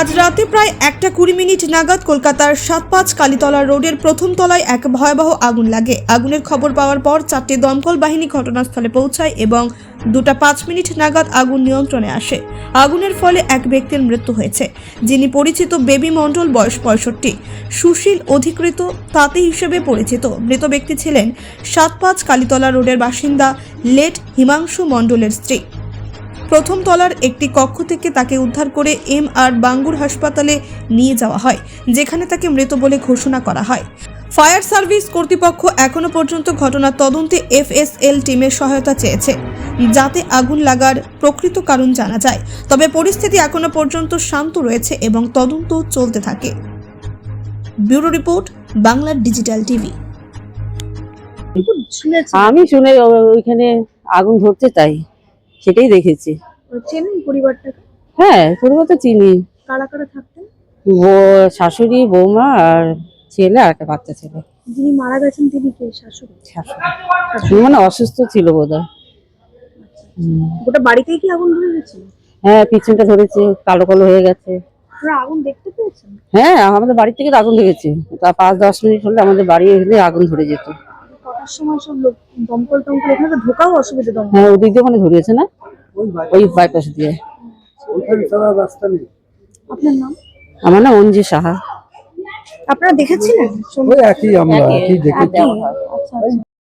আজ রাতে প্রায় একটা কুড়ি মিনিট নাগাদ কলকাতার সাত পাঁচ কালীতলা রোডের প্রথম তলায় এক ভয়াবহ আগুন লাগে। আগুনের খবর পাওয়ার পর চারটি দমকল বাহিনী ঘটনাস্থলে পৌঁছায় এবং দুটা পাঁচ মিনিট নাগাদ আগুন নিয়ন্ত্রণে আসে। আগুনের ফলে এক ব্যক্তির মৃত্যু হয়েছে, যিনি পরিচিত বেবি মণ্ডল বয়স পঁয়ষট্টি। সুশীল অধিকৃত তাঁতি হিসেবে পরিচিত। মৃত ব্যক্তি ছিলেন সাত পাঁচ কালীতলা রোডের বাসিন্দা লেট হিমাংশু মণ্ডলের স্ত্রী। প্রথম তলার একটি কক্ষ থেকে তাকে উদ্ধার করে এম আর বাঙ্গুর হাসপাতালে নিয়ে যাওয়া হয় যেখানে তাকে মৃত বলে ঘোষণা করা হয়। ফায়ার সার্ভিস কর্তৃপক্ষ এখনও পর্যন্ত ঘটনার তদন্তে এফএসএল টিমের সহায়তা চেয়েছে যাতে আগুন লাগার প্রকৃত কারণ জানা যায়। তবে পরিস্থিতি এখনও পর্যন্ত শান্ত রয়েছে এবং তদন্ত চলতে থাকে। ব্যুরো রিপোর্ট বাংলার ডিজিটাল টিভি। শুনেছি। আমি শুনে ওইখানে আগুন ধরতে তাই সেটাই দেখেছি। চেনেন পরিবারটাকে হ্যাঁ পরিবার তো চিনি। কারা কারা থাকতেন? শাশুড়ি বৌমা আর ছেলে আর একটা বাচ্চা ছেলে। যিনি মারা গেছেন তিনি কে? শাশুড়ি? শাশুড়ি। মানে অসুস্থ ছিল বোধ হয় গোটা বাড়িতেই কি আগুন ধরে গেছিল হ্যাঁ পিছনটা ধরেছে কালো কালো হয়ে গেছে। আগুন দেখতে পেয়েছেন? হ্যাঁ আমাদের বাড়ি থেকে আগুন ধরেছে। তা পাঁচ দশ মিনিট হলে আমাদের বাড়ি এলে আগুন ধরে যেত। কটার সময় সব লোক দমকল টমকল এখানে তো ঢোকাও অসুবিধা দমকল। হ্যাঁ ওদিক দিয়ে ওখানে ধরিয়েছে না? ওই বাইপাস। দিয়ে। আপনার নাম? আমার না অঞ্জি সাহা। আপনারা দেখেছিলেন? ওই একই আমরা একই। দেখেছি। আচ্ছা আচ্ছা।